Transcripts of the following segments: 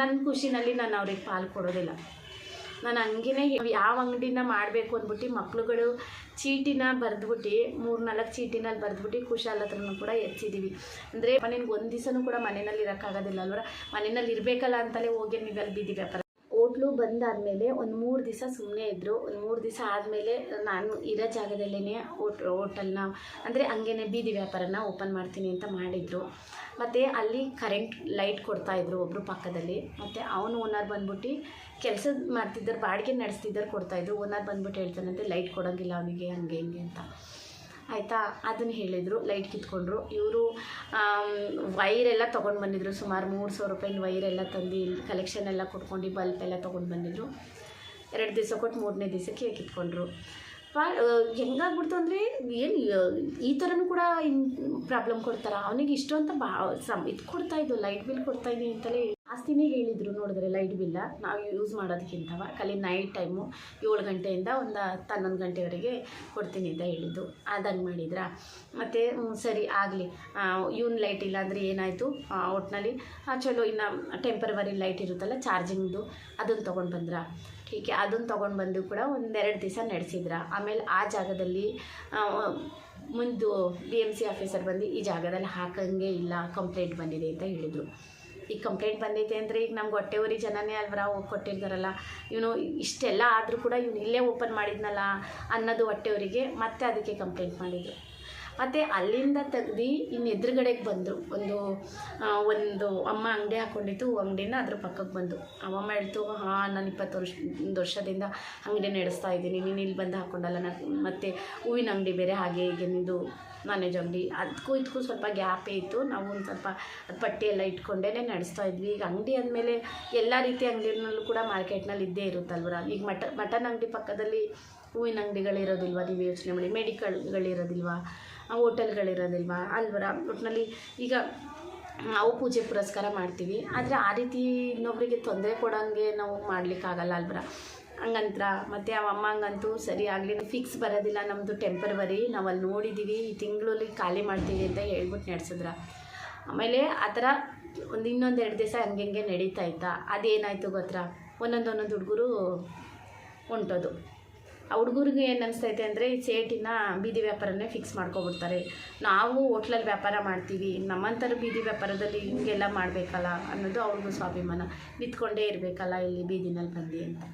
ನನ್ನ ಖುಷಿನಲ್ಲಿ ನಾನು ಅವ್ರಿಗೆ ಪಾಲು ಕೊಡೋದಿಲ್ಲ. ನಾನು ಹಂಗೇ ಯಾವ ಅಂಗಡಿನ ಮಾಡಬೇಕು ಅಂದ್ಬಿಟ್ಟು ಮಕ್ಳುಗಳು ಚೀಟಿನ ಬರೆದ್ಬಿಟ್ಟು ಮೂರು ನಾಲ್ಕು ಚೀಟಿನಲ್ಲಿ ಬರೆದ್ಬಿಟ್ಟು ಕುಶಾಲ ಹತ್ರನೂ ಕೂಡ ಹೆಚ್ಚಿದ್ದೀವಿ ಅಂದರೆ ಮನೆಗೆ ಒಂದು ದಿವಸನೂ ಕೂಡ ಮನೆಯಲ್ಲಿ ಇರೋಕ್ಕಾಗೋದಿಲ್ಲ ಅಲ್ವರ? ಮನೆಯಲ್ಲಿ ಇರಬೇಕಲ್ಲ ಅಂತಲೇ ಹೋಗಿ ನೀವು ಅಲ್ಲಿ ಬೀದಿ ವ್ಯಾಪಾರ ಹೋಟ್ಲು ಬಂದಾದಮೇಲೆ ಒಂದು ಮೂರು ದಿವಸ ಸುಮ್ಮನೆ ಇದ್ದರು ಒಂದು ಮೂರು ದಿವಸ ಆದಮೇಲೆ ನಾನು ಇರೋ ಜಾಗದಲ್ಲೇ ಹೋಟ್, ಹೋಟೆಲ್ನ, ಅಂದರೆ ಹಂಗೇನೆ ಬೀದಿ ವ್ಯಾಪಾರನ ಓಪನ್ ಮಾಡ್ತೀನಿ ಅಂತ ಮಾಡಿದರು. ಮತ್ತು ಅಲ್ಲಿ ಕರೆಂಟ್ ಲೈಟ್ ಕೊಡ್ತಾಯಿದ್ರು ಒಬ್ಬರು ಪಕ್ಕದಲ್ಲಿ. ಮತ್ತು ಅವನು ಓನರ್ ಬಂದ್ಬಿಟ್ಟು ಕೆಲಸ ಮಾಡ್ತಿದ್ದಾರೆ, ಬಾಡಿಗೆ ನಡೆಸ್ತಿದ್ದಾರೆ ಕೊಡ್ತಾಯಿದ್ರು ಓನರ್ ಬಂದ್ಬಿಟ್ಟು ಹೇಳ್ತಾನಂತೆ ಲೈಟ್ ಕೊಡೋಂಗಿಲ್ಲ ಅವನಿಗೆ, ಹಂಗೆ ಹಿಂಗೆ ಅಂತ. ಆಯಿತಾ? ಅದನ್ನು ಹೇಳಿದರು ಲೈಟ್ ಕಿತ್ಕೊಂಡ್ರು. ಇವರು ವೈರೆಲ್ಲ ತೊಗೊಂಡು ಬಂದಿದ್ರು. ಸುಮಾರು ಮೂರು ಸಾವಿರ ರೂಪಾಯಿನ ವೈರೆಲ್ಲ ತಂದು ಕಲೆಕ್ಷನ್ ಎಲ್ಲ ಕೊಟ್ಕೊಂಡು ಬಲ್ಪ್ ಎಲ್ಲ ತೊಗೊಂಡು ಬಂದಿದ್ರು. ಎರಡು ದಿವಸ ಕೊಟ್ಟು ಮೂರನೇ ದಿವಸಕ್ಕೆ ಕಿತ್ಕೊಂಡ್ರು. ಹೆಂಗಾಗ್ಬಿಡ್ತು ಅಂದರೆ ಏನು ಈ ಥರನೂ ಕೂಡ ಪ್ರಾಬ್ಲಮ್ ಕೊಡ್ತಾರ? ಅವನಿಗೆ ಇಷ್ಟು ಅಂತ ಬಾ, ಸಮ್, ಇದು ಕೊಡ್ತಾಯಿದ್ದು ಲೈಟ್ ಬಿಲ್ ಕೊಡ್ತಾ ಇದ್ದೀನಿ ಅಂತಲೇ ಜಾಸ್ತಿನೇ ಹೇಳಿದರು ನೋಡಿದ್ರೆ ಲೈಟ್ ಬಿಲ್ಲ ನಾವು ಯೂಸ್ ಮಾಡೋದಕ್ಕಿಂತವ ಖಾಲಿ ನೈಟ್ ಟೈಮು ಏಳು ಗಂಟೆಯಿಂದ ಒಂದು ಹತ್ತು, ಹನ್ನೊಂದು ಗಂಟೆವರೆಗೆ ಕೊಡ್ತೀನಿ ಅಂತ ಹೇಳಿದ್ದು. ಅದಂಗೆ ಮಾಡಿದ್ರಾ? ಮತ್ತು ಸರಿ, ಆಗಲಿ. ಇವನ್ ಲೈಟ್ ಇಲ್ಲ ಅಂದರೆ ಏನಾಯಿತು? ಒಟ್ಟಿನಲ್ಲಿ ಚಲೋ, ಇನ್ನು ಟೆಂಪರವರಿ ಲೈಟ್ ಇರುತ್ತಲ್ಲ ಚಾರ್ಜಿಂಗ್ದು ಅದನ್ನು ತೊಗೊಂಡು ಬಂದ್ರಾ? ಹೀಗೆ ಅದನ್ನು ತೊಗೊಂಡು ಬಂದು ಕೂಡ ಒಂದೆರಡು ದಿವಸ ನಡೆಸಿದ್ರ. ಆಮೇಲೆ ಆ ಜಾಗದಲ್ಲಿ ಮುಂದು ಬಿ ಎಂ ಸಿ ಆಫೀಸರ್ ಬಂದು ಈ ಜಾಗದಲ್ಲಿ ಹಾಕಂಗೆ ಇಲ್ಲ, ಕಂಪ್ಲೇಂಟ್ ಬಂದಿದೆ ಅಂತ ಹೇಳಿದರು. ಈಗ ಕಂಪ್ಲೇಂಟ್ ಬಂದೈತೆ ಅಂದರೆ ಈಗ ನಮ್ಗೆ ಹೊಟ್ಟೆವರಿ ಜನನೇ ಅಲ್ವರ ಕೊಟ್ಟಿರ್ತಾರಲ್ಲ. ಇವನು ಇಷ್ಟೆಲ್ಲ ಆದರೂ ಕೂಡ ಇವನು ಇಲ್ಲೇ ಓಪನ್ ಮಾಡಿದ್ನಲ್ಲ ಅನ್ನೋದು ಹೊಟ್ಟೆವರಿಗೆ ಮತ್ತೆ ಅದಕ್ಕೆ ಕಂಪ್ಲೇಂಟ್ ಮಾಡಿದರು. ಮತ್ತು ಅಲ್ಲಿಂದ ತೆಗ್ದು ಇನ್ನು ಎದುರುಗಡೆಗೆ ಬಂದರು. ಒಂದು ಒಂದು ಅಮ್ಮ ಅಂಗಡಿ ಹಾಕ್ಕೊಂಡಿತ್ತು ಅಂಗಡಿನ ಅದ್ರ ಪಕ್ಕಕ್ಕೆ ಬಂದು. ಅಮ್ಮ ಹೇಳ್ತು, ಹಾಂ, ನಾನು ಇಪ್ಪತ್ತು ವರ್ಷ, ಒಂದು ವರ್ಷದಿಂದ ಅಂಗಡಿ ನಡೆಸ್ತಾ ಇದ್ದೀನಿ. ನೀನು ಇಲ್ಲಿ ಬಂದು ಹಾಕ್ಕೊಂಡಲ್ಲ ನಾನು ಮತ್ತು ಹೂವಿನ ಅಂಗಡಿ ಬೇರೆ ಹಾಗೆ ಹೀಗೆ ನಿಂದು ನಾನೇಜ್ ಅಂಗಡಿ. ಅದಕ್ಕೂ ಇದಕ್ಕೂ ಸ್ವಲ್ಪ ಗ್ಯಾಪೇ ಇತ್ತು. ನಾವು ಒಂದು ಸ್ವಲ್ಪ ಪಟ್ಟಿ ಎಲ್ಲ ಇಟ್ಕೊಂಡೇ ನಡೆಸ್ತಾ ಇದ್ವಿ. ಈಗ ಅಂಗಡಿ ಅಂದಮೇಲೆ ಎಲ್ಲ ರೀತಿ ಅಂಗಡಿನಲ್ಲೂ ಕೂಡ ಮಾರ್ಕೆಟ್ನಲ್ಲಿ ಇದ್ದೇ ಇರುತ್ತಲ್ವರ ಈಗ ಮಟ, ಮಟನ್ ಅಂಗಡಿ ಪಕ್ಕದಲ್ಲಿ ಹೂವಿನ ಅಂಗಡಿಗಳಿರೋದಿಲ್ವ? ನೀವು ಯೋಚನೆ ಮಾಡಿ. ಮೆಡಿಕಲ್ಗಳಿರೋದಿಲ್ವಾ? ಹೋಟೆಲ್ಗಳಿರೋದಿಲ್ವಾ? ಅಲ್ವರ? ಒಟ್ಟಿನಲ್ಲಿ ಈಗ ನಾವು ಪೂಜೆ ಪುರಸ್ಕಾರ ಮಾಡ್ತೀವಿ. ಆದರೆ ಆ ರೀತಿ ಇನ್ನೊಬ್ಬರಿಗೆ ತೊಂದರೆ ಕೊಡೋಂಗೆ ನಾವು ಮಾಡಲಿಕ್ಕಾಗಲ್ಲ ಅಲ್ವರ? ಹಂಗಂತ್ರ ಮತ್ತು ಆ ಅಮ್ಮ ಹಂಗಂತೂ ಸರಿ ಆಗಲಿ ಫಿಕ್ಸ್ ಬರೋದಿಲ್ಲ ನಮ್ಮದು ಟೆಂಪರವರಿ ನಾವು ಅಲ್ಲಿ ನೋಡಿದ್ದೀವಿ ಈ ತಿಂಗಳಲ್ಲಿ ಖಾಲಿ ಮಾಡ್ತೀವಿ ಅಂತ ಹೇಳ್ಬಿಟ್ಟು ನಡೆಸಿದ್ರ. ಆಮೇಲೆ ಆ ಥರ ಒಂದು ಇನ್ನೊಂದು ಎರಡು ದಿವಸ ಹಂಗೆ ಹಂಗೆ ನಡೀತಾ ಇತ್ತಾ? ಅದೇನಾಯಿತು ಗೊತ್ತಾ? ಒಂದೊಂದು ಒಂದೊಂದು ಹುಡುಗರು ಹೊಂಟೋದು. ಆ ಹುಡುಗರಿಗೆ ಏನು ಅನಿಸ್ತೈತೆ ಅಂದರೆ ಈ ಸೇಟಿನ ಬೀದಿ ವ್ಯಾಪಾರನೇ ಫಿಕ್ಸ್ ಮಾಡ್ಕೊಬಿಡ್ತಾರೆ. ನಾವು ಹೋಟ್ಲಲ್ಲಿ ವ್ಯಾಪಾರ ಮಾಡ್ತೀವಿ ನಮ್ಮಂಥರ ಬೀದಿ ವ್ಯಾಪಾರದಲ್ಲಿ ಹಿಂಗೆಲ್ಲ ಮಾಡಬೇಕಲ್ಲ ಅನ್ನೋದು ಅವ್ರಿಗೂ ಸ್ವಾಭಿಮಾನ. ನಿಂತ್ಕೊಂಡೇ ಇರಬೇಕಲ್ಲ ಇಲ್ಲಿ ಬೀದಿನಲ್ಲಿ ಬಂದು ಅಂತ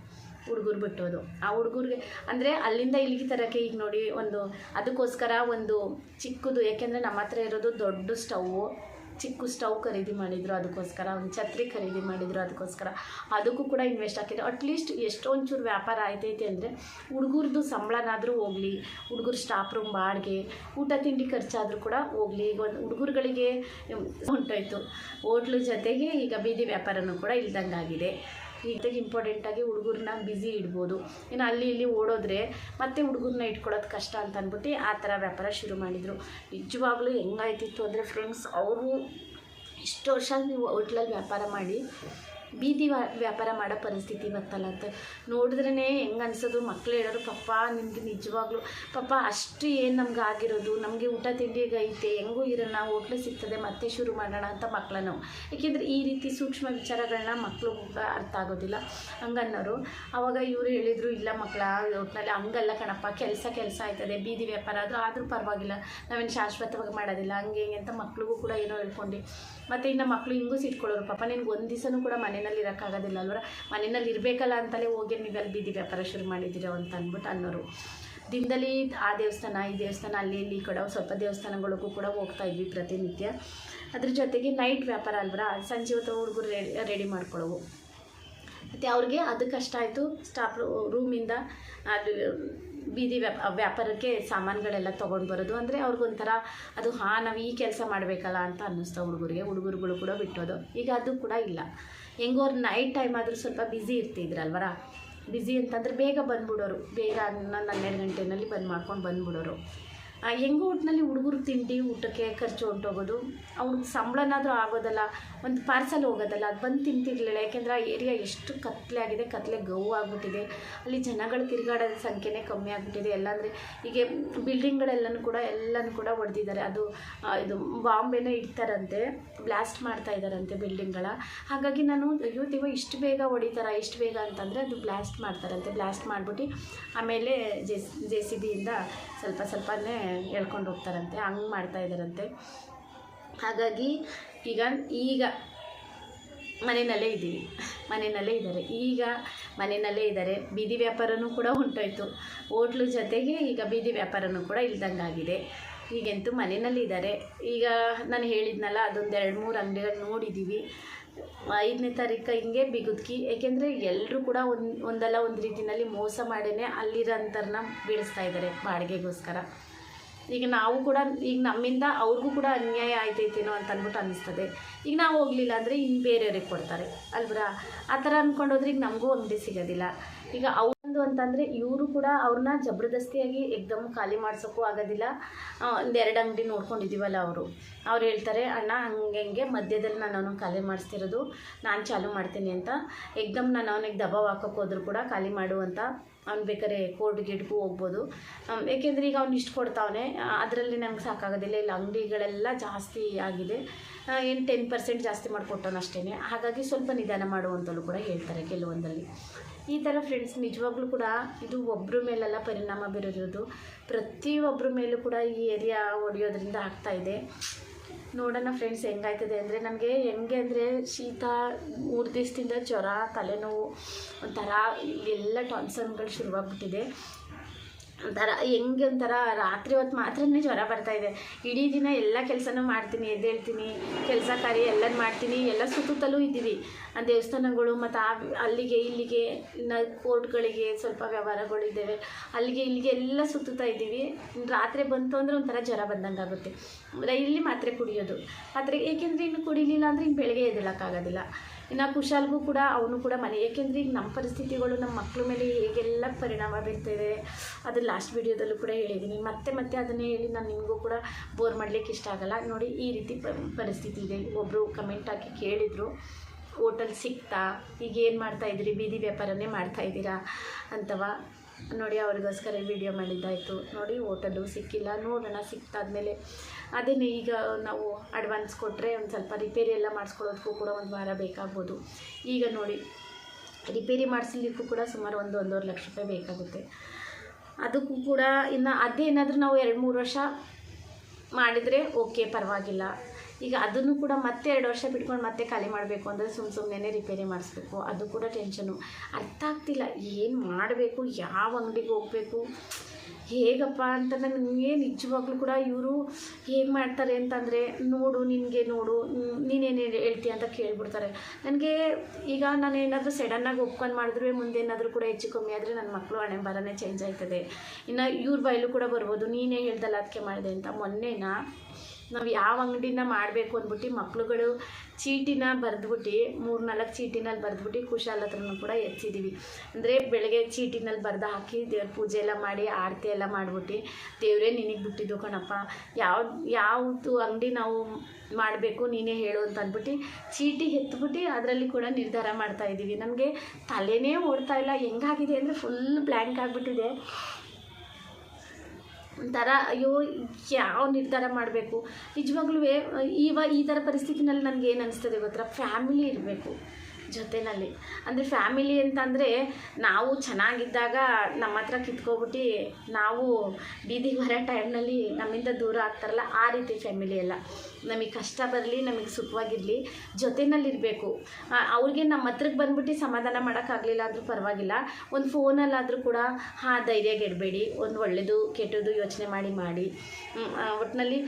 ಹುಡುಗರು ಬಿಟ್ಟೋದು. ಆ ಹುಡುಗರಿಗೆ ಅಂದರೆ ಅಲ್ಲಿಂದ ಇಲ್ಲಿಗೆ ತರೋಕ್ಕೆ ಈಗ ನೋಡಿ ಒಂದು ಅದಕ್ಕೋಸ್ಕರ ಒಂದು ಚಿಕ್ಕದು, ಯಾಕೆಂದರೆ ನಮ್ಮ ಹತ್ರ ಇರೋದು ದೊಡ್ಡ ಸ್ಟವ್ವು ಚಿಕ್ಕ ಸ್ಟವ್ ಖರೀದಿ ಮಾಡಿದ್ರು ಅದಕ್ಕೋಸ್ಕರ ಒಂದು ಛತ್ರಿ ಖರೀದಿ ಮಾಡಿದ್ರು ಅದಕ್ಕೋಸ್ಕರ. ಅದಕ್ಕೂ ಕೂಡ ಇನ್ವೆಸ್ಟ್ ಹಾಕಿದ್ರು. ಅಟ್ಲೀಸ್ಟ್ ಎಷ್ಟೊಂಚೂರು ವ್ಯಾಪಾರ ಆಯ್ತೈತೆ ಅಂದರೆ ಹುಡುಗರದು ಸಂಬಳನಾದರೂ ಹೋಗಲಿ, ಹುಡುಗರು ಸ್ಟಾಫ್ ರೂಮ್ ಬಾಡಿಗೆ, ಊಟ ತಿಂಡಿ ಖರ್ಚಾದರೂ ಕೂಡ ಹೋಗಲಿ. ಈಗ ಒಂದು ಹುಡುಗರುಗಳಿಗೆ ಹೊಂಟೋಯ್ತು ಹೋಟ್ಲು ಜೊತೆಗೆ ಈಗ ಬೀದಿ ವ್ಯಾಪಾರನೂ ಕೂಡ ಇಲ್ದಂಗಾಗಿದೆ. ಈಗ ಇಂಪಾರ್ಟೆಂಟಾಗಿ ಹುಡುಗರನ್ನ ಬ್ಯುಸಿ ಇಡ್ಬೋದು. ಇನ್ನು ಅಲ್ಲಿ ಇಲ್ಲಿ ಓಡೋದ್ರೆ ಮತ್ತೆ ಹುಡುಗರನ್ನ ಇಟ್ಕೊಳ್ಳೋದು ಕಷ್ಟ ಅಂತ ಅಂದ್ಬಿಟ್ಟು ಆ ಥರ ವ್ಯಾಪಾರ ಶುರು ಮಾಡಿದರು. ನಿಜವಾಗ್ಲೂ ಹೆಂಗಾಯ್ತಿತ್ತು ಅಂದರೆ ಫ್ರೆಂಡ್ಸ್ ಅವರು ಇಷ್ಟು ವರ್ಷ ನೀವು ಹೋಟ್ಲಲ್ಲಿ ವ್ಯಾಪಾರ ಮಾಡಿ ಬೀದಿ ವ್ಯಾ- ವ್ಯಾಪಾರ ಮಾಡೋ ಪರಿಸ್ಥಿತಿ ಬತ್ತಲ್ಲ ಅಂತ. ನೋಡಿದ್ರೇ ಹೆಂಗೆ ಅನ್ಸೋದು? ಮಕ್ಳು ಹೇಳೋರು ಪಪ್ಪ ನಿಮಗೆ ನಿಜವಾಗ್ಲೂ, ಪಪ್ಪ, ಅಷ್ಟು ಏನು ನಮ್ಗೆ ಆಗಿರೋದು? ನಮಗೆ ಊಟ ತಿಂಡಿಗೆ ಐತೆ, ಹೆಂಗೂ ಇರೋಣ ಹೋಟ್ಲು ಸಿಗ್ತದೆ, ಮತ್ತೆ ಶುರು ಮಾಡೋಣ ಅಂತ ಮಕ್ಕಳ ನಾವು. ಏಕೆಂದರೆ ಈ ರೀತಿ ಸೂಕ್ಷ್ಮ ವಿಚಾರಗಳನ್ನ ಮಕ್ಕಳು ಅರ್ಥ ಆಗೋದಿಲ್ಲ. ಹಂಗನ್ನೋರು ಆವಾಗ ಇವರು ಹೇಳಿದರು, ಇಲ್ಲ ಮಕ್ಕಳ ಒಟ್ಟಿನಲ್ಲಿ ಹಂಗಲ್ಲ ಕಣಪ್ಪ, ಕೆಲಸ ಕೆಲಸ ಆಯ್ತದೆ, ಬೀದಿ ವ್ಯಾಪಾರ ಆದರೂ ಆದರೂ ಪರವಾಗಿಲ್ಲ, ನಾವೇನು ಶಾಶ್ವತವಾಗಿ ಮಾಡೋದಿಲ್ಲ, ಹಂಗೆ ಹಿಂಗೆ ಅಂತ ಮಕ್ಳಿಗೂ ಕೂಡ ಏನೋ ಹೇಳ್ಕೊಂಡು. ಮತ್ತು ಇನ್ನು ಮಕ್ಕಳು ಹಿಂಗೂ ಸಿಟ್ಕೊಳ್ಳೋರು. ಪಾಪ ನಿನ್ಗೆ ಒಂದು ದಿವಸನೂ ಕೂಡ ಮನೆಯಲ್ಲಿ ಇರೋಕ್ಕಾಗೋದಿಲ್ಲ ಅಲ್ವರ? ಮನೆಯಲ್ಲಿ ಇರಬೇಕಲ್ಲ ಅಂತಲೇ ಹೋಗಿ ನೀವು ಅಲ್ಲಿ ಬೀದಿ ವ್ಯಾಪಾರ ಶುರು ಮಾಡಿದ್ದೀರೋ ಅಂತ ಅಂದ್ಬಿಟ್ಟು ಅನ್ನೋರು. ದಿನದಲ್ಲಿ ಆ ದೇವಸ್ಥಾನ, ಈ ದೇವಸ್ಥಾನ, ಅಲ್ಲಿ, ಇಲ್ಲಿ ಕೂಡ ಸ್ವಲ್ಪ ದೇವಸ್ಥಾನಗಳಿಗೂ ಕೂಡ ಹೋಗ್ತಾ ಇದ್ವಿ ಪ್ರತಿನಿತ್ಯ. ಅದ್ರ ಜೊತೆಗೆ ನೈಟ್ ವ್ಯಾಪಾರ ಅಲ್ವರ? ಸಂಜೆ ಹೊತ್ತು ಹುಡುಗರು ರೆಡಿ ರೆಡಿ ಮಾಡ್ಕೊಳ್ಳೋವು. ಮತ್ತು ಅವ್ರಿಗೆ ಅದು ಕಷ್ಟ ಆಯಿತು. ಸ್ಟಾಫ್ ರೂಮಿಂದ ಅದು ಬೀದಿ ವ್ಯಾಪ, ವ್ಯಾಪಾರಕ್ಕೆ ಸಾಮಾನುಗಳೆಲ್ಲ ತೊಗೊಂಡು ಬರೋದು. ಅಂದರೆ ಅವ್ರಿಗೊಂಥರ ಅದು, ಹಾಂ, ನಾವು ಈ ಕೆಲಸ ಮಾಡಬೇಕಲ್ಲ ಅಂತ ಅನ್ನಿಸ್ತಾ ಹುಡುಗರಿಗೆ. ಹುಡುಗರುಗಳು ಕೂಡ ಬಿಟ್ಟೋದು. ಈಗ ಅದು ಕೂಡ ಇಲ್ಲ. ಹೆಂಗೋ ಅವ್ರು ನೈಟ್ ಟೈಮ್ ಆದರೂ ಸ್ವಲ್ಪ ಬ್ಯುಸಿ ಇರ್ತಿದ್ರಲ್ವರ? ಬ್ಯುಸಿ ಅಂತಂದ್ರೆ ಬೇಗ ಬಂದ್ಬಿಡೋರು. ಬೇಗ ಹನ್ನೊಂದು ಹನ್ನೆರಡು ಗಂಟೆನಲ್ಲಿ ಬಂದು ಮಾಡ್ಕೊಂಡು ಬಂದ್ಬಿಡೋರು. ಹೆಂಗೋ ಒಟ್ಟಿನಲ್ಲಿ ಹುಡುಗರು ತಿಂಡಿ ಊಟಕ್ಕೆ ಖರ್ಚು ಹೊಂಟೋಗೋದು ಅವ್ನಿಗೆ ಸಂಬಳನಾದರೂ ಆಗೋದಲ್ಲ, ಒಂದು ಪಾರ್ಸಲ್ ಹೋಗೋದಲ್ಲ, ಅದು ಬಂದು ತಿಂತಿರ್ಲಿಲ್ಲ. ಯಾಕೆಂದರೆ ಆ ಏರಿಯಾ ಎಷ್ಟು ಕತ್ಲೆ ಆಗಿದೆ, ಕತ್ಲೆ ಗೌ ಆಗಿಬಿಟ್ಟಿದೆ. ಅಲ್ಲಿ ಜನಗಳು ತಿರುಗಾಡೋದ ಸಂಖ್ಯೆನೇ ಕಮ್ಮಿ ಆಗಿಬಿಟ್ಟಿದೆ. ಎಲ್ಲಂದರೆ ಹೀಗೆ ಬಿಲ್ಡಿಂಗ್ಗಳೆಲ್ಲನೂ ಕೂಡ, ಎಲ್ಲನೂ ಕೂಡ ಹೊಡೆದಿದ್ದಾರೆ ಅದು ಇದು ಬಾಂಬೆನೇ ಇಡ್ತಾರಂತೆ ಬ್ಲಾಸ್ಟ್ ಮಾಡ್ತಾ ಇದ್ದಾರಂತೆ ಬಿಲ್ಡಿಂಗ್ಗಳ ಹಾಗಾಗಿ ನಾನು, ಅಯ್ಯೋ ದೇವ ಇಷ್ಟು ಬೇಗ ಹೊಡಿತಾರ ಇಷ್ಟು ಬೇಗ ಅಂತಂದರೆ ಅದು ಬ್ಲಾಸ್ಟ್ ಮಾಡ್ತಾರಂತೆ. ಬ್ಲಾಸ್ಟ್ ಮಾಡಿಬಿಟ್ಟು ಆಮೇಲೆ ಜೆ ಜೆ ಸಿ ಬಿಯಿಂದ ಸ್ವಲ್ಪ ಸ್ವಲ್ಪನೇ ಎಳ್ಕೊಂಡು ಹೋಗ್ತಾರಂತೆ ಹಂಗೆ ಮಾಡ್ತಾ ಇದ್ದಾರಂತೆ ಹಾಗಾಗಿ ಈಗ ಈಗ ಮನೆಯಲ್ಲೇ ಇದ್ದೀವಿ, ಮನೆಯಲ್ಲೇ ಇದ್ದಾರೆ. ಈಗ ಮನೆಯಲ್ಲೇ ಇದ್ದಾರೆ. ಬೀದಿ ವ್ಯಾಪಾರನೂ ಕೂಡ ಹೊಂಟೋಯ್ತು ಹೋಟ್ಲು ಜೊತೆಗೆ ಈಗ ಬೀದಿ ವ್ಯಾಪಾರನೂ ಕೂಡ ಇಲ್ದಂಗಾಗಿದೆ ಈಗಂತೂ ಮನೆಯಲ್ಲಿ ಇದ್ದಾರೆ. ಈಗ ನಾನು ಹೇಳಿದ್ನಲ್ಲ ಅದೊಂದು ಎರಡು ಮೂರು ಅಂಗಡಿಗಳು ನೋಡಿದ್ದೀವಿ ಐದನೇ ತಾರೀಕು ಹಿಂಗೆ ಬಿಗುದ್ಕಿ, ಏಕೆಂದರೆ ಎಲ್ಲರೂ ಕೂಡ ಒಂದು, ಒಂದಲ್ಲ ಒಂದು ರೀತಿಯಲ್ಲಿ ಮೋಸ ಮಾಡೇ ಅಲ್ಲಿರೋಂಥರನ್ನ ಬೀಳಿಸ್ತಾ ಇದ್ದಾರೆ, ಬಾಡಿಗೆಗೋಸ್ಕರ. ಈಗ ನಾವು ಕೂಡ, ಈಗ ನಮ್ಮಿಂದ ಅವ್ರಿಗೂ ಕೂಡ ಅನ್ಯಾಯ ಆಯ್ತೈತೇನೋ ಅಂತ ಅಂದ್ಬಿಟ್ಟು ಅನ್ನಿಸ್ತದೆ. ಈಗ ನಾವು ಹೋಗಲಿಲ್ಲ ಅಂದರೆ ಇನ್ನು ಬೇರೆಯವ್ರಿಗೆ ಕೊಡ್ತಾರೆ. ಅಲ್ವರಾ? ಆ ಥರ ಅಂದ್ಕೊಂಡೋದ್ರೆ ಈಗ ನಮಗೂ ಅಂಗಡಿ ಸಿಗೋದಿಲ್ಲ. ಈಗ ಅವರೊಂದು ಅಂತಂದರೆ ಇವರು ಕೂಡ ಅವ್ರನ್ನ ಜಬರ್ದಸ್ತಿಯಾಗಿ ಎಕ್ದಮ್ ಖಾಲಿ ಮಾಡ್ಸೋಕ್ಕೂ ಆಗೋದಿಲ್ಲ. ಒಂದೆರಡು ಅಂಗಡಿ ನೋಡ್ಕೊಂಡಿದ್ದೀವಲ್ಲ ಅವರು. ಅವ್ರು ಹೇಳ್ತಾರೆ, ಅಣ್ಣ, ಹಂಗೆ ಹಂಗೆ, ಮಧ್ಯದಲ್ಲಿ ನಾನು ಅವನಿಗೆ ಖಾಲಿ ಮಾಡಿಸ್ತಿರೋದು, ನಾನು ಚಾಲೂ ಮಾಡ್ತೀನಿ ಅಂತ. ಎಕ್ದಮ್ ನಾನು ಅವನಿಗೆ ದಬಾವ್ ಹಾಕೋಕೆ ಹೋದ್ರು ಕೂಡ ಖಾಲಿ ಮಾಡು ಅಂತ. ಅವ್ನು ಬೇಕಾದ್ರೆ ಕೋರ್ಟ್ ಗೇಟ್ಗೂ ಹೋಗ್ಬೋದು. ಏಕೆಂದರೆ ಈಗ ಅವ್ನು ಇಷ್ಟು ಕೊಡ್ತಾವನೆ. ಅದರಲ್ಲಿ ನಮ್ಗೆ ಸಾಕಾಗೋದಿಲ್ಲ. ಇಲ್ಲ, ಅಂಗಡಿಗಳೆಲ್ಲ ಜಾಸ್ತಿ ಆಗಿದೆ. ಏನು ಟೆನ್ ಪರ್ಸೆಂಟ್ ಜಾಸ್ತಿ ಮಾಡಿಕೊಟ್ಟವನು ಅಷ್ಟೇ ಹಾಗಾಗಿ ಸ್ವಲ್ಪ ನಿಧಾನ ಮಾಡುವಂಥಲ್ಲೂ ಕೂಡ ಹೇಳ್ತಾರೆ ಕೆಲವೊಂದರಲ್ಲಿ. ಈ ಥರ ಫ್ರೆಂಡ್ಸ್ ನಿಜವಾಗ್ಲೂ ಕೂಡ ಇದು ಒಬ್ಬರ ಮೇಲೆಲ್ಲ ಪರಿಣಾಮ ಬೀರೋದು ಪ್ರತಿಯೊಬ್ಬರ ಮೇಲೂ ಕೂಡ ಈ ಏರಿಯಾ ಹೊಡೆಯೋದ್ರಿಂದ ಆಗ್ತಾಯಿದೆ ನೋಡೋಣ ಫ್ರೆಂಡ್ಸ್ ಹೆಂಗಾಯ್ತದೆ ಅಂದರೆ ನನಗೆ ಹೆಂಗೆ ಅಂದರೆ ಶೀತ, ಮೂರು ದಿವಸದಿಂದ ಜ್ವರ, ತಲೆನೋವು ಒಂಥರ ಎಲ್ಲ ಟಾನ್ಸನ್ಗಳು ಶುರುವಾಗ್ಬಿಟ್ಟಿದೆ. ಒಂಥರ, ಹೆಂಗೆ ಒಂಥರ ರಾತ್ರಿ ಹೊತ್ತು ಮಾತ್ರನೇ ಜ್ವರ ಬರ್ತಾ ಇದೆ. ಇಡೀ ದಿನ ಎಲ್ಲ ಕೆಲಸನೂ ಮಾಡ್ತೀನಿ ಎದ್ದೇಳ್ತೀನಿ ಕೆಲಸ ಕಾರ್ಯ ಎಲ್ಲ ಮಾಡ್ತೀನಿ, ಎಲ್ಲ ಸುತ್ತಲೂ ಇದ್ದೀವಿ. ದೇವಸ್ಥಾನಗಳು ಮತ್ತು ಆ ಅಲ್ಲಿಗೆ ಇಲ್ಲಿಗೆ ಇನ್ನು ಕೋರ್ಟ್ಗಳಿಗೆ ಸ್ವಲ್ಪ ವ್ಯವಹಾರಗಳಿದ್ದೇವೆ ಅಲ್ಲಿಗೆ ಇಲ್ಲಿಗೆ ಎಲ್ಲ ಸುತ್ತುತ್ತಾ ಇದ್ದೀವಿ. ರಾತ್ರಿ ಬಂತು ಅಂದರೆ ಒಂಥರ ಜ್ವರ ಬಂದಂಗೆ ಆಗುತ್ತೆ. ಇಲ್ಲಿ ಮಾತ್ರೆ ಕುಡಿಯೋದು. ಮಾತ್ರೆ, ಏಕೆಂದರೆ ಇನ್ನು ಕುಡಿಲಿಲ್ಲ ಅಂದರೆ ಇನ್ನು ಬೆಳಗ್ಗೆ ಎದ್ದೇಳೋಕ್ಕಾಗೋದಿಲ್ಲ. ಇನ್ನು ಕುಶಾಲ್ಗೂ ಕೂಡ ಅವನು ಕೂಡ ಮನೆ ಏಕೆಂದರೆ ಈಗ ನಮ್ಮ ಪರಿಸ್ಥಿತಿಗಳು ನಮ್ಮ ಮಕ್ಕಳ ಮೇಲೆ ಹೇಗೆಲ್ಲ ಪರಿಣಾಮ ಬೀರ್ತಿದೆ, ಅದು ಲಾಸ್ಟ್ ವಿಡಿಯೋದಲ್ಲೂ ಕೂಡ ಹೇಳಿದ್ದೀನಿ ಮತ್ತೆ ಮತ್ತೆ ಅದನ್ನೇ ಹೇಳಿ ನಾನು ನಿಮಗೂ ಕೂಡ ಬೋರ್ ಮಾಡಲಿಕ್ಕೆ ಇಷ್ಟ ಆಗಲ್ಲ. ನೋಡಿ, ಈ ರೀತಿ ಪರಿಸ್ಥಿತಿ ಇದೆ. ಒಬ್ಬರು ಕಮೆಂಟ್ ಹಾಕಿ ಕೇಳಿದರು, ಹೋಟೆಲ್ ಸಿಕ್ತಾ? ಈಗ ಏನು ಮಾಡ್ತಾ ಇದ್ದೀರಿ ಬೀದಿ ವ್ಯಾಪಾರನೇ ಮಾಡ್ತಾ ಇದ್ದೀರಾ? ಅಂತವ. ನೋಡಿ, ಅವ್ರಿಗೋಸ್ಕರ ವಿಡಿಯೋ ಮಾಡಿದ್ದಾಯಿತು. ನೋಡಿ ಹೋಟೆಲು ಸಿಕ್ಕಿಲ್ಲ. ನೋಡೋಣ, ಸಿಕ್ತಾದ್ಮೇಲೆ ಅದೇನೇ ಈಗ ನಾವು ಅಡ್ವಾನ್ಸ್ ಕೊಟ್ಟರೆ ಒಂದು ಸ್ವಲ್ಪ ರಿಪೇರಿ ಎಲ್ಲ ಮಾಡಿಸ್ಕೊಳ್ಳೋದಕ್ಕೂ ಕೂಡ ಒಂದು ವಾರ ಬೇಕಾಗ್ಬೋದು. ಈಗ ನೋಡಿ ರಿಪೇರಿ ಮಾಡಿಸ್ಲಿಕ್ಕೂ ಕೂಡ ಸುಮಾರು ಒಂದು ಒಂದೂವರೆ ಲಕ್ಷ ರೂಪಾಯಿ ಬೇಕಾಗುತ್ತೆ. ಅದಕ್ಕೂ ಕೂಡ ಇನ್ನು ಅದೇನಾದರೂ ನಾವು ಎರಡು ಮೂರು ವರ್ಷ ಮಾಡಿದರೆ ಓಕೆ ಪರವಾಗಿಲ್ಲ. ಈಗ ಅದನ್ನು ಕೂಡ ಮತ್ತೆ ಎರಡು ವರ್ಷ ಬಿಟ್ಕೊಂಡು ಮತ್ತೆ ಖಾಲಿ ಮಾಡಬೇಕು ಅಂದರೆ ಸುಮ್ಮ ಸುಮ್ಮನೆ ರಿಪೇರಿ ಮಾಡಿಸ್ಬೇಕು. ಅದು ಕೂಡ ಟೆನ್ಷನು ಅರ್ಥ ಆಗ್ತಿಲ್ಲ. ಏನು ಮಾಡಬೇಕು? ಯಾವ ಅಂಗಡಿಗೆ ಹೋಗಬೇಕು? ಹೇಗಪ್ಪ ಅಂತ ನನಗೆ ನಿಜವಾಗ್ಲೂ ಕೂಡ ಇವರು ಹೇಗೆ ಮಾಡ್ತಾರೆ ಅಂತಂದರೆ, ನೋಡು, ನಿನಗೆ ನೋಡು ನೀನೇನು ಹೇಳ್ತೀಯ ಅಂತ ಕೇಳಿಬಿಡ್ತಾರೆ. ನನಗೆ ಈಗ ನಾನು ಏನಾದರೂ ಸಡನ್ನಾಗಿ ಒಪ್ಕೊಂಡು ಮಾಡಿದ್ರೆ ಮುಂದೆ ಏನಾದರೂ ಕೂಡ ಹೆಚ್ಚು ಕಮ್ಮಿ ಆದರೆ ನನ್ನ ಮಕ್ಕಳು ಹಣೆ ಬರನೇ ಚೇಂಜ್ ಆಯ್ತದೆ. ಇನ್ನು ಇವ್ರ ಬಾಯಲ್ಲೂ ಕೂಡ ಬರ್ಬೋದು. ನೀನೇ ಹೇಳ್ದಲ್ಲ ಅದಕ್ಕೆ ಮಾಡಿದೆ ಅಂತ. ಮೊನ್ನೆನ ನಾವು ಯಾವ ಅಂಗಡಿನ ಮಾಡಬೇಕು ಅಂದ್ಬಿಟ್ಟು ಮಕ್ಳುಗಳು ಚೀಟಿನ ಬರೆದ್ಬಿಟ್ಟು ಮೂರು ನಾಲ್ಕು ಚೀಟಿನಲ್ಲಿ ಬರೆದ್ಬಿಟ್ಟು ಕುಶಾಲ ಹತ್ರನೂ ಕೂಡ ಎತ್ತಿದ್ದೀವಿ ಅಂದರೆ ಬೆಳಗ್ಗೆ ಚೀಟಿನಲ್ಲಿ ಬರೆದು ಹಾಕಿ ದೇವ್ರ ಪೂಜೆ ಎಲ್ಲ ಮಾಡಿ, ಆರತಿ ಎಲ್ಲ ಮಾಡಿಬಿಟ್ಟು ದೇವರೇ ನಿನಗೆ ಬಿಟ್ಟಿದ್ದು ಕಣಪ್ಪ. ಯಾವ, ಯಾವುದು ಅಂಗಡಿ ನಾವು ಮಾಡಬೇಕು ನೀನೇ ಹೇಳು ಅಂತ ಅಂದ್ಬಿಟ್ಟು ಚೀಟಿ ಎತ್ಬಿಟ್ಟು ಅದರಲ್ಲಿ ಕೂಡ ನಿರ್ಧಾರ ಮಾಡ್ತಾಯಿದ್ದೀವಿ ನಮಗೆ ತಲೆನೇ ಓಡ್ತಾ ಇಲ್ಲ. ಹೆಂಗಾಗಿದೆ ಅಂದರೆ ಫುಲ್ ಬ್ಲ್ಯಾಂಕ್ ಆಗಿಬಿಟ್ಟಿದೆ. ಒಂಥರ ಅಯ್ಯೋ, ಯಾವ ನಿರ್ಧಾರ ಮಾಡಬೇಕು? ನಿಜವಾಗ್ಲೂ ಇವ ಈ ಥರ ಪರಿಸ್ಥಿತಿನಲ್ಲಿ ನನಗೆ ಏನು ಅನಿಸ್ತದೆ ಗೊತ್ತಾ? ಫ್ಯಾಮಿಲಿ ಇರಬೇಕು ಜೊತೆಯಲ್ಲಿ ಅಂದರೆ ಫ್ಯಾಮಿಲಿ ಅಂತಂದರೆ ನಾವು ಚೆನ್ನಾಗಿದ್ದಾಗ ನಮ್ಮ ಹತ್ರ ಕಿತ್ಕೊಬಿಟ್ಟು ನಾವು ಬೀದಿಗೆ ಬರೋ ಟೈಮ್ನಲ್ಲಿ ನಮ್ಮಿಂದ ದೂರ ಆಗ್ತಾರಲ್ಲ, ಆ ರೀತಿ ಫ್ಯಾಮಿಲಿ ಎಲ್ಲ. ನಮಗೆ ಕಷ್ಟ ಬರಲಿ, ನಮಗೆ ಸುಖವಾಗಿರಲಿ ಜೊತೆಯಲ್ಲಿರಬೇಕು ಅವ್ರಿಗೆ ನಮ್ಮ ಹತ್ರಕ್ಕೆ ಬಂದ್ಬಿಟ್ಟು ಸಮಾಧಾನ ಮಾಡೋಕ್ಕಾಗಲಿಲ್ಲ ಅಂದರೂ ಪರವಾಗಿಲ್ಲ. ಒಂದು ಫೋನಲ್ಲಾದರೂ ಕೂಡ, ಹಾಂ ಧೈರ್ಯಗೆಡಬೇಡಿ ಒಂದು ಒಳ್ಳೆಯದು ಕೆಟ್ಟದ್ದು ಯೋಚನೆ ಮಾಡಿ ಮಾಡಿ. ಒಟ್ಟಿನಲ್ಲಿ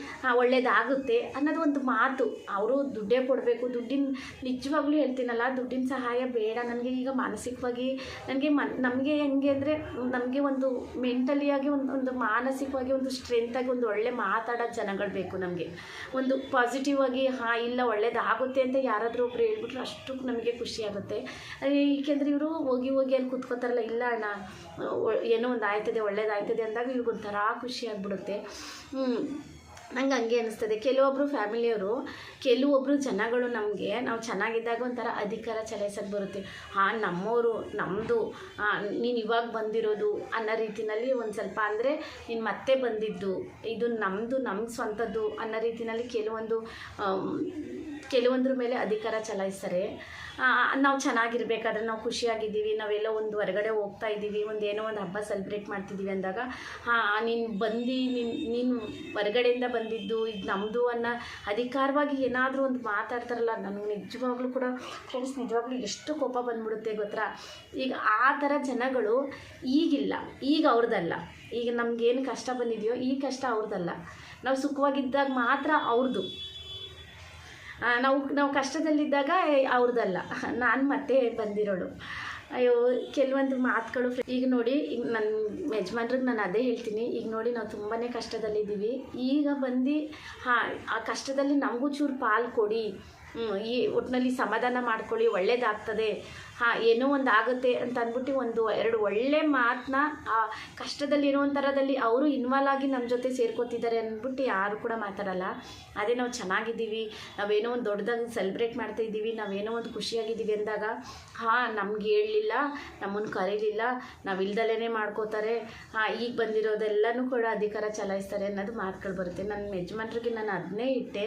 ಒಳ್ಳೇದಾಗುತ್ತೆ ಅನ್ನೋದು ಒಂದು ಮಾತು. ಅವರು ದುಡ್ಡೇ ಕೊಡಬೇಕು, ದುಡ್ಡಿನ, ನಿಜವಾಗ್ಲೂ ಹೇಳ್ತೀನಲ್ಲ, ದುಡ್ಡಿನ ಸಹಾಯ ಬೇಡ. ನನಗೆ ಈಗ ಮಾನಸಿಕವಾಗಿ ನನಗೆ ಮನ್, ನಮಗೆ ಹೆಂಗೆ ಅಂದರೆ, ನಮಗೆ ಒಂದು ಮೆಂಟಲಿಯಾಗಿ ಒಂದು ಒಂದು ಮಾನಸಿಕವಾಗಿ ಒಂದು ಸ್ಟ್ರೆಂತಾಗಿ ಒಂದು ಒಳ್ಳೆ ಮಾತಾಡೋ ಜನಗಳು ಬೇಕು ನಮಗೆ. ಒಂದು ಪಾಸಿಟಿವ್ ಆಗಿ, ಹಾಂ, ಇಲ್ಲ ಒಳ್ಳೇದಾಗುತ್ತೆ ಅಂತ ಯಾರಾದರೂ ಒಬ್ರು ಹೇಳ್ಬಿಟ್ರೆ ಅಷ್ಟು ನಮಗೆ ಖುಷಿ ಆಗುತ್ತೆ. ಏಕೆಂದರೆ ಇವರು ಹೋಗಿ ಹೋಗಿ ಅಲ್ಲಿ ಕೂತ್ಕೋತಾರಲ್ಲ, ಇಲ್ಲ ಅಣ್ಣ, ಏನೋ ಒಂದು ಆಯ್ತದೆ ಒಳ್ಳೇದಾಯ್ತದೆ ಅಂದಾಗ ಇವ್ರಿಗೊಂಥರ ಖುಷಿ ಆಗಿಬಿಡುತ್ತೆ. ನಂಗೆ ಹಂಗೆ ಅನಿಸ್ತದೆ. ಕೆಲವೊಬ್ಬರು ಫ್ಯಾಮಿಲಿಯವರು ಕೆಲವೊಬ್ಬರು ಜನಗಳು ನಮಗೆ ನಾವು ಚೆನ್ನಾಗಿದ್ದಾಗ ಒಂಥರ ಅಧಿಕಾರ ಚಲಾಯಿಸೋಕ್ಕೆ ಬರುತ್ತೆ. ಹಾಂ ನಮ್ಮವರು ನಮ್ಮದು ನೀನು ಇವಾಗ ಬಂದಿರೋದು ಅನ್ನೋ ರೀತಿಯಲ್ಲಿ ಒಂದು ಸ್ವಲ್ಪ ಅಂದರೆ ನೀನು ಮತ್ತೆ ಬಂದಿದ್ದು, ಇದು ನಮ್ಮದು ನಮ್ಮ ಸ್ವಂತದ್ದು ಅನ್ನೋ ರೀತಿಯಲ್ಲಿ ಕೆಲವೊಂದು ಕೆಲವೊಂದ್ರ ಮೇಲೆ ಅಧಿಕಾರ ಚಲಾಯಿಸ್ತಾರೆ. ನಾವು ಚೆನ್ನಾಗಿರ್ಬೇಕಾದ್ರೆ ನಾವು ಖುಷಿಯಾಗಿದ್ದೀವಿ, ನಾವೆಲ್ಲ ಒಂದು ಹೊರಗಡೆ ಹೋಗ್ತಾ ಇದ್ದೀವಿ, ಒಂದು ಏನೋ ಒಂದು ಹಬ್ಬ ಸೆಲೆಬ್ರೇಟ್ ಮಾಡ್ತಿದ್ದೀವಿ ಅಂದಾಗ, ಹಾಂ, ನೀನು ಬಂದು, ನೀನು ನೀನು ಹೊರಗಡೆಯಿಂದ ಬಂದಿದ್ದು, ಇದು ನಮ್ಮದು ಅನ್ನೋ ಅಧಿಕಾರವಾಗಿ ಏನಾದರೂ ಒಂದು ಮಾತಾಡ್ತಾರಲ್ಲ ನನಗೆ ನಿಜವಾಗ್ಲೂ ಕೂಡ ಫ್ರೆಂಡ್ಸ್ ನಿಜವಾಗ್ಲೂ ಎಷ್ಟು ಕೋಪ ಬಂದ್ಬಿಡುತ್ತೆ ಗೊತ್ತಾ? ಈಗ ಆ ಥರ ಜನಗಳು ಈಗಿಲ್ಲ, ಈಗ ಅವ್ರದ್ದಲ್ಲ ಈಗ ನಮಗೇನು ಕಷ್ಟ ಬಂದಿದೆಯೋ, ಈ ಕಷ್ಟ ಅವ್ರದ್ದಲ್ಲ ನಾವು ಸುಖವಾಗಿದ್ದಾಗ ಮಾತ್ರ ಅವ್ರದ್ದು ನಾವು ನಾವು ಕಷ್ಟದಲ್ಲಿದ್ದಾಗ ಅವ್ರದ್ದಲ್ಲ ನಾನು ಮತ್ತೆ ಬಂದಿರೋಳು. ಅಯ್ಯೋ, ಕೆಲವೊಂದು ಮಾತುಗಳು ಈಗ ನೋಡಿ, ಈಗ ನನ್ನ ಯಜಮಾನ್ರಿಗೆ ನಾನು ಅದೇ ಹೇಳ್ತೀನಿ. ಈಗ ನೋಡಿ, ನಾವು ತುಂಬಾ ಕಷ್ಟದಲ್ಲಿದ್ದೀವಿ. ಈಗ ಬಂದು, ಹಾಂ, ಆ ಕಷ್ಟದಲ್ಲಿ ನಮಗೂ ಚೂರು ಪಾಲು ಕೊಡಿ. ಈ ಒಟ್ಟಿನಲ್ಲಿ ಸಮಾಧಾನ ಮಾಡ್ಕೊಳ್ಳಿ, ಒಳ್ಳೇದಾಗ್ತದೆ. ಹಾಂ, ಏನೋ ಒಂದು ಆಗುತ್ತೆ ಅಂತ ಅಂದ್ಬಿಟ್ಟು ಒಂದು ಎರಡು ಒಳ್ಳೆ ಮಾತನ್ನ ಆ ಕಷ್ಟದಲ್ಲಿರೋ ಥರದಲ್ಲಿ ಅವರು ಇನ್ವಾಲ್ ಆಗಿ ನಮ್ಮ ಜೊತೆ ಸೇರ್ಕೋತಿದ್ದಾರೆ ಅಂದ್ಬಿಟ್ಟು ಯಾರು ಕೂಡ ಮಾತಾಡಲ್ಲ. ಅದೇ ನಾವು ಚೆನ್ನಾಗಿದ್ದೀವಿ, ನಾವೇನೋ ಒಂದು ದೊಡ್ಡದಾಗಿ ಸೆಲೆಬ್ರೇಟ್ ಮಾಡ್ತಾ ಇದ್ದೀವಿ, ನಾವೇನೋ ಒಂದು ಖುಷಿಯಾಗಿದ್ದೀವಿ ಅಂದಾಗ, ಹಾಂ, ನಮ್ಗೆ ಹೇಳಲಿಲ್ಲ ನಮ್ಮನ್ನು ಕರೀಲಿಲ್ಲ ನಾವು ಇಲ್ದಲೇ ಮಾಡ್ಕೋತಾರೆ, ಹಾಂ, ಈಗ ಬಂದಿರೋದೆಲ್ಲನೂ ಕೂಡ ಅಧಿಕಾರ ಚಲಾಯಿಸ್ತಾರೆ ಅನ್ನೋದು ಮಾತುಗಳು ಬರುತ್ತೆ. ನನ್ನ ಯಜಮಾನ್ರಿಗೆ ನಾನು ಅದನ್ನೇ ಇಟ್ಟೆ.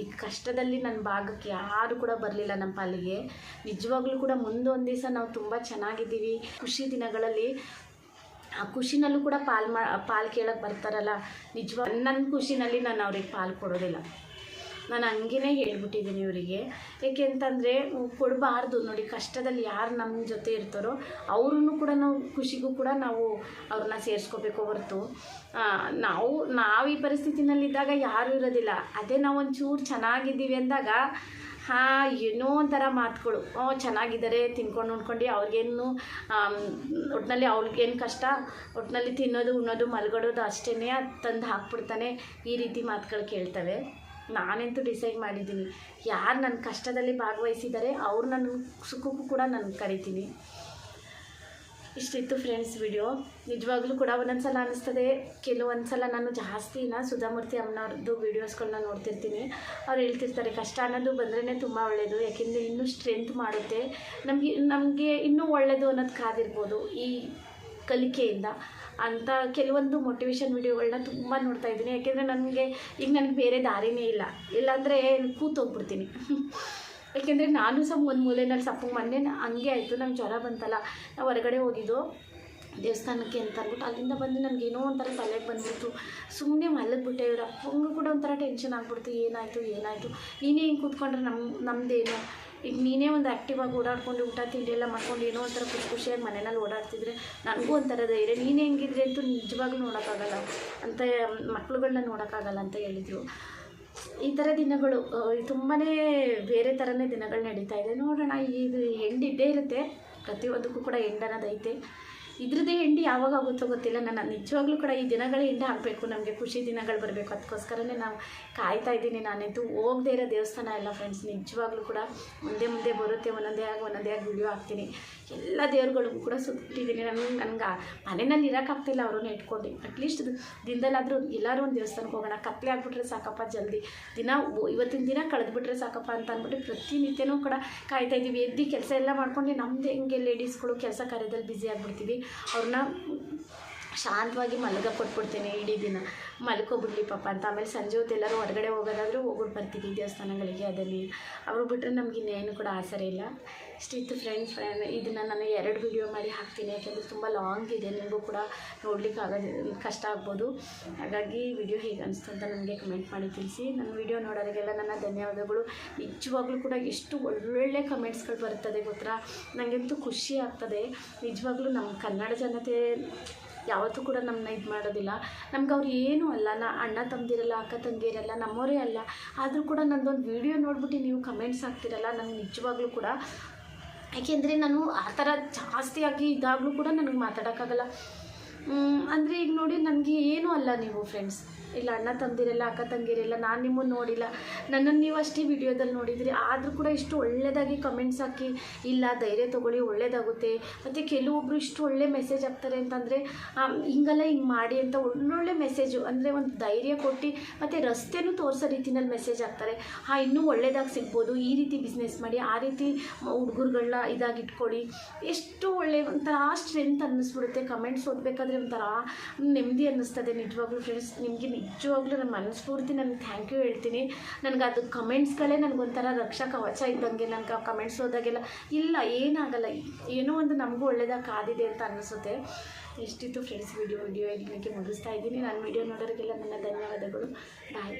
ಈ ಕಷ್ಟದಲ್ಲಿ ನನ್ನ ಭಾಗಕ್ಕೆ ಯಾರು ಕೂಡ ಬರಲಿಲ್ಲ ನಮ್ಮ ಪಾಲಿಗೆ. ನಿಜವಾಗ್ಲೂ ಕೂಡ ಮುಂದೊಂದು ದಿವಸ ನಾವು ತುಂಬ ಚೆನ್ನಾಗಿದ್ದೀವಿ. ಖುಷಿ ದಿನಗಳಲ್ಲಿ ಆ ಖುಷಿನಲ್ಲೂ ಕೂಡ ಪಾಲ್ ಮಾ, ಪಾಲು ಕೇಳಕ್ಕೆ ಬರ್ತಾರಲ್ಲ. ನಿಜವಾಗ ನನ್ನ ಖುಷಿನಲ್ಲಿ ನಾನು ಅವ್ರಿಗೆ ಪಾಲು ಕೊಡೋದಿಲ್ಲ. ನಾನು ಹಂಗೇ ಹೇಳ್ಬಿಟ್ಟಿದ್ದೀನಿ ಇವರಿಗೆ. ಏಕೆ ಅಂತಂದರೆ ಕೊಡಬಾರ್ದು. ನೋಡಿ, ಕಷ್ಟದಲ್ಲಿ ಯಾರು ನಮ್ಮ ಜೊತೆ ಇರ್ತಾರೋ ಅವ್ರನ್ನೂ ಕೂಡ ನಾವು ಖುಷಿಗೂ ಕೂಡ ನಾವು ಅವ್ರನ್ನ ಸೇರಿಸ್ಕೋಬೇಕು ಹೊರತು. ನಾವು ನಾವು ಈ ಪರಿಸ್ಥಿತಿನಲ್ಲಿದ್ದಾಗ ಯಾರೂ ಇರೋದಿಲ್ಲ. ಅದೇ ನಾವು ಒಂಚೂರು ಚೆನ್ನಾಗಿದ್ದೀವಿ ಅಂದಾಗ ಹಾಂ, ಏನೋ ಒಂಥರ ಮಾತುಗಳು. ಓ, ಚೆನ್ನಾಗಿದ್ದಾರೆ, ತಿನ್ಕೊಂಡು ಉಣ್ಕೊಂಡು, ಅವ್ರಿಗೇನು ಒಟ್ಟಿನಲ್ಲಿ ಅವ್ರಿಗೇನು ಕಷ್ಟ ಒಟ್ಟಿನಲ್ಲಿ ತಿನ್ನೋದು, ಉಣ್ಣೋದು, ಮಲ್ಗಡೋದು ಅಷ್ಟೇ ತಂದು ಹಾಕ್ಬಿಡ್ತಾನೆ ಈ ರೀತಿ ಮಾತುಗಳು ಕೇಳ್ತವೆ. ನಾನಂತೂ ಡಿಸೈಡ್ ಮಾಡಿದ್ದೀನಿ. ಯಾರು ನನ್ನ ಕಷ್ಟದಲ್ಲಿ ಭಾಗವಹಿಸಿದ್ದಾರೆ ಅವ್ರು ನನ್ನ ಸುಖಕ್ಕೂ ಕೂಡ ನಾನು ಕರಿತೀನಿ. ಇಷ್ಟಿತ್ತು ಫ್ರೆಂಡ್ಸ್ ವಿಡಿಯೋ ನಿಜವಾಗ್ಲೂ ಕೂಡ ಒಂದೊಂದು ಸಲ ಅನ್ನಿಸ್ತದೆ ಕೆಲವೊಂದು ಸಲ ನಾನು ಜಾಸ್ತಿನ ಸುಧಾಮೂರ್ತಿ ಅಮ್ಮನವ್ರದ್ದು ವೀಡಿಯೋಸ್ಗಳನ್ನ ನೋಡ್ತಿರ್ತೀನಿ. ಅವ್ರು ಹೇಳ್ತಿರ್ತಾರೆ, ಕಷ್ಟ ಅನ್ನೋದು ಬಂದ್ರೇ ತುಂಬ ಒಳ್ಳೆಯದು ಯಾಕೆಂದರೆ ಇನ್ನೂ ಸ್ಟ್ರೆಂತ್ ಮಾಡುತ್ತೆ. ನಮಗೆ ನಮಗೆ ಇನ್ನೂ ಒಳ್ಳೆಯದು ಅನ್ನೋದು ಕಾದಿರ್ಬೋದು ಈ ಕಲಿಕೆಯಿಂದ. ಅಂತ ಕೆಲವೊಂದು ಮೋಟಿವೇಶನ್ ವೀಡಿಯೋಗಳನ್ನ ತುಂಬ ನೋಡ್ತಾ ಇದ್ದೀನಿ. ಯಾಕೆಂದರೆ ನನಗೆ, ಈಗ ನನಗೆ ಬೇರೆ ದಾರಿನೇ ಇಲ್ಲ. ಇಲ್ಲಾಂದರೆ ಕೂತೋಗ್ಬಿಡ್ತೀನಿ. ಯಾಕೆಂದರೆ ನಾನು ಸಹ ಒಂದು ಮೂಲೆಯಲ್ಲಿ ಸಪ್ಪು ಮೊನ್ನೆ ಹಂಗೆ ಆಯಿತು ನಮ್ಮ ಜ್ವರ ಬಂತಲ್ಲ, ನಾವು ಹೊರಗಡೆ ಹೋಗಿದ್ದು ದೇವಸ್ಥಾನಕ್ಕೆ ಅಂತ ಅಂದ್ಬಿಟ್ಟು ಅಲ್ಲಿಂದ ಬಂದು ನನಗೇನೋ ಒಂಥರ ತಲೆಗೆ ಬಂದ್ಬಿಟ್ಟು ಸುಮ್ಮನೆ ಮಲಗಿಬಿಟ್ಟೆ ಇವ್ರ. ಅಪ್ಪಂಗೂ ಕೂಡ ಒಂಥರ ಟೆನ್ಷನ್ ಆಗ್ಬಿಡ್ತು. ಏನಾಯಿತು ಏನಾಯಿತು? ನೀನೇ ಹಿಂಗೆ ಕೂತ್ಕೊಂಡ್ರೆ ನಮ್ಮ ನಮ್ಮದೇನು ಈಗ ನೀನೇ ಒಂದು ಆ್ಯಕ್ಟಿವಾಗಿ ಓಡಾಡ್ಕೊಂಡು ಊಟ, ತಿಂಡಿ ಎಲ್ಲ ಮಾಡ್ಕೊಂಡು ಏನೋ ಒಂಥರ ಖುಷಿ ಖುಷಿಯಾಗಿ ಮನೆಯಲ್ಲಿ ಓಡಾಡ್ತಿದ್ರೆ ನನಗೂ ಒಂಥರ ಧೈರ್ಯ. ನೀನು ಹೆಂಗಿದ್ರೆ ಅಂತೂ ನಿಜವಾಗ್ಲೂ ನೋಡೋಕ್ಕಾಗಲ್ಲ ಅಂತ ಮಕ್ಳುಗಳನ್ನ ನೋಡೋಕ್ಕಾಗಲ್ಲ ಅಂತ ಹೇಳಿದರು. ಈ ಥರ ದಿನಗಳು ತುಂಬಾ ಬೇರೆ ಥರನೇ ದಿನಗಳು ನಡೀತಾ ಇದೆ. ನೋಡೋಣ ಇದು ಹೆಂಡ್ ಇದ್ದೇ ಇರುತ್ತೆ. ಪ್ರತಿಯೊಂದಕ್ಕೂ ಕೂಡ ಎಂಡ್ ಅನ್ನೋದೈತೆ ಇದ್ರದ್ದೇ ಹೆಂಡಿ ಯಾವಾಗ ಆಗುತ್ತೋ ಗೊತ್ತಿಲ್ಲ. ನಾನು ನಿಜವಾಗ್ಲೂ ಕೂಡ ಈ ದಿನಗಳೇ ಎಂಡ ಆಗಬೇಕು. ನಮಗೆ ಖುಷಿ ದಿನಗಳು ಬರಬೇಕು. ಅದಕ್ಕೋಸ್ಕರನೇ ನಾವು ಕಾಯ್ತಾ ಇದ್ದೀನಿ. ನಾನಂತೂ ಹೋಗದೇ ಇರೋ ದೇವಸ್ಥಾನ ಎಲ್ಲ ಫ್ರೆಂಡ್ಸ್ ನಿಜವಾಗ್ಲೂ ಕೂಡ ಮುಂದೆ ಮುಂದೆ ಬರುತ್ತೆ. ಒಂದೊಂದೇ ಆಗಿ ಒಂದೊಂದೇ ಆಗಿ ವಿಡಿಯೋ ಹಾಕ್ತೀನಿ. ಎಲ್ಲ ದೇವ್ರುಗಳಿಗೂ ಕೂಡ ಸುತ್ತಿದ್ದೀನಿ. ನನಗೆ ನನಗೆ ಮನೆಯಲ್ಲಿ ಇರೋಕ್ಕಾಗ್ತಿಲ್ಲ ಅವ್ರನ್ನ ಇಟ್ಕೊಂಡು. ಅಟ್ಲೀಸ್ಟ್ ದಿನದಲ್ಲಾದರೂ ಎಲ್ಲರೂ ಒಂದು ದೇವಸ್ಥಾನಕ್ಕೆ ಹೋಗೋಣ. ಕತ್ಲೆ ಆಗಿಬಿಟ್ರೆ ಸಾಕಪ್ಪ ಜಲ್ದಿ. ದಿನ ಇವತ್ತಿನ ದಿನ ಕಳೆದ್ಬಿಟ್ರೆ ಸಾಕಪ್ಪ ಅಂತ ಅಂದ್ಬಿಟ್ಟು ಪ್ರತಿನಿತ್ಯನೂ ಕೂಡ ಕಾಯ್ತಾ ಇದ್ದೀವಿ. ಎದ್ದು ಕೆಲಸ ಎಲ್ಲ ಮಾಡ್ಕೊಂಡು ನಮ್ಮದು ಹೆಂಗೆ ಲೇಡೀಸ್ಗಳು ಕೆಲಸ ಕಾರ್ಯದಲ್ಲಿ ಬ್ಯುಸಿ ಆಗಿಬಿಡ್ತೀವಿ. ಅವ್ರನ್ನ ಶಾಂತವಾಗಿ ಮಲಗ ಕೊಟ್ಬಿಡ್ತೀನಿ ಇಡೀ ದಿನ. ಮಲ್ಕೋಬಿಡ್ಲಿ ಪಾಪ ಅಂತ. ಆಮೇಲೆ ಸಂಜೆ ಹೊತ್ತು ಎಲ್ಲರೂ ಹೊರಗಡೆ ಹೋಗೋದಾದರೂ ಹೋಗ್ಬಿಟ್ಟು ಬರ್ತೀವಿ ದೇವಸ್ಥಾನಗಳಿಗೆ ಅದಲ್ಲಿ ಅವರು ಬಿಟ್ಟರೆ ನಮ್ಗೆ ಇನ್ನೇನು ಕೂಡ ಆಸರೆ ಇಲ್ಲ. ಇಷ್ಟಿತ್ತು ಫ್ರೆಂಡ್ಸ್ ಫ್ರೆಂಡ್ ಇದನ್ನು ನಾನು ಎರಡು ವಿಡಿಯೋ ಮಾಡಿ ಹಾಕ್ತೀನಿ. ಯಾಕೆಂದರೆ ತುಂಬ ಲಾಂಗ್ ಇದೆ. ನಿಮಗೂ ಕೂಡ ನೋಡ್ಲಿಕ್ಕೆ ಆಗೋದು ಕಷ್ಟ ಆಗ್ಬೋದು. ಹಾಗಾಗಿ ವಿಡಿಯೋ ಹೇಗೆ ಅನಿಸ್ತು ಅಂತ ನನಗೆ ಕಮೆಂಟ್ ಮಾಡಿ ತಿಳಿಸಿ. ನನ್ನ ವಿಡಿಯೋ ನೋಡೋರಿಗೆಲ್ಲ ನನ್ನ ಧನ್ಯವಾದಗಳು. ನಿಜವಾಗ್ಲೂ ಕೂಡ ಎಷ್ಟು ಒಳ್ಳೊಳ್ಳೆ ಕಮೆಂಟ್ಸ್ಗಳು ಬರ್ತದೆ ಗೊತ್ತಾ? ನನಗಂತೂ ಖುಷಿ ಆಗ್ತದೆ. ನಿಜವಾಗ್ಲೂ ನಮ್ಮ ಕನ್ನಡ ಜನತೆ ಯಾವತ್ತೂ ಕೂಡ ನಮ್ಮನ್ನ ಇದು ಮಾಡೋದಿಲ್ಲ. ನಮ್ಗೆ ಅವ್ರು ಏನೂ ಅಲ್ಲ, ನಾ ಅಣ್ಣ ತಂದಿರಲ್ಲ, ಅಕ್ಕ ತಂಗಿರಲ್ಲ ನಮ್ಮವರೇ ಅಲ್ಲ. ಆದರೂ ಕೂಡ ನಂದೊಂದು ವೀಡಿಯೋ ನೋಡಿಬಿಟ್ಟು ನೀವು ಕಮೆಂಟ್ಸ್ ಹಾಕ್ತಿರಲ್ಲ ನನಗೆ ನಿಜವಾಗ್ಲೂ ಕೂಡ. ಯಾಕೆಂದರೆ ನಾನು ಆ ಥರ ಜಾಸ್ತಿಯಾಗಿ ಇದಾಗಲೂ ಕೂಡ ನನಗೆ ಮಾತಾಡೋಕ್ಕಾಗಲ್ಲ. ಅಂದರೆ ಈಗ ನೋಡಿ ನನಗೆ ಏನೂ ಅಲ್ಲ ನೀವು ಫ್ರೆಂಡ್ಸ್ ಇಲ್ಲ ಅಣ್ಣ ತಂದಿರಲ್ಲ, ಅಕ್ಕ ತಂಗಿರಲ್ಲ, ನಾನು ನಿಮ್ಮನ್ನು ನೋಡಿಲ್ಲ. ನನ್ನನ್ನು ನೀವು ಅಷ್ಟೇ ವಿಡಿಯೋದಲ್ಲಿ ನೋಡಿದ್ರಿ. ಆದರೂ ಕೂಡ ಇಷ್ಟು ಒಳ್ಳೆಯದಾಗಿ ಕಮೆಂಟ್ಸ್ ಹಾಕಿ, ಇಲ್ಲ ಧೈರ್ಯ ತೊಗೊಳ್ಳಿ, ಒಳ್ಳೇದಾಗುತ್ತೆ. ಮತ್ತು ಕೆಲವೊಬ್ಬರು ಇಷ್ಟು ಒಳ್ಳೆ ಮೆಸೇಜ್ ಹಾಕ್ತಾರೆ ಅಂತಂದರೆ ಹಿಂಗಲ್ಲ ಹಿಂಗೆ ಮಾಡಿ ಅಂತ ಒಳ್ಳೊಳ್ಳೆ ಮೆಸೇಜು ಅಂದರೆ ಒಂದು ಧೈರ್ಯ ಕೊಟ್ಟು ಮತ್ತು ರಸ್ತೆನೂ ತೋರಿಸೋ ರೀತಿನಲ್ಲಿ ಮೆಸೇಜ್ ಹಾಕ್ತಾರೆ. ಹಾಂ ಇನ್ನೂ ಒಳ್ಳೇದಾಗಿ ಸಿಗ್ಬೋದು. ಈ ರೀತಿ ಬಿಸ್ನೆಸ್ ಮಾಡಿ, ಆ ರೀತಿ ಹುಡುಗರುಗಳನ್ನ ಇದಾಗಿ ಇಟ್ಕೊಳ್ಳಿ. ಎಷ್ಟು ಒಳ್ಳೆ ಒಂಥರ ಸ್ಟ್ರೆಂತ್ ಅನ್ನಿಸ್ಬಿಡುತ್ತೆ. ಕಮೆಂಟ್ಸ್ ಓದಬೇಕಾದ್ರೆ ಒಂಥರ ನೆಮ್ಮದಿ ಅನ್ನಿಸ್ತದೆ ನಿಜವಾಗ್ಲೂ ಫ್ರೆಂಡ್ಸ್ ನಿಮಗೆ ನಿಜವಾಗ್ಲೂ ನನ್ನ ಮನಸ್ಫೂರ್ತಿ ನನಗೆ ಥ್ಯಾಂಕ್ ಯು ಹೇಳ್ತೀನಿ. ನನಗೆ ಅದು ಕಮೆಂಟ್ಸ್ಗಳೇ ನನಗೊಂಥರ ರಕ್ಷಾ ಕವಚ ಇದ್ದಂಗೆ. ನನಗೆ ಆ ಕಮೆಂಟ್ಸ್ ಹೋದಾಗೆಲ್ಲ ಇಲ್ಲ, ಏನಾಗಲ್ಲ. ಏನೋ ಒಂದು ನಮಗೂ ಒಳ್ಳೇದಾಗಿ ಕಾದಿದೆ ಅಂತ ಅನ್ನಿಸುತ್ತೆ. ಎಷ್ಟಿತ್ತು ಫ್ರೆಂಡ್ಸ್ ವಿಡಿಯೋ ವಿಡಿಯೋ ಇಲ್ಲಿಗೆ ಮುಗಿಸ್ತಾ ಇದ್ದೀನಿ. ನಾನು ವಿಡಿಯೋ ನೋಡೋರಿಗೆಲ್ಲ ನನ್ನ ಧನ್ಯವಾದಗಳು. ಬಾಯ್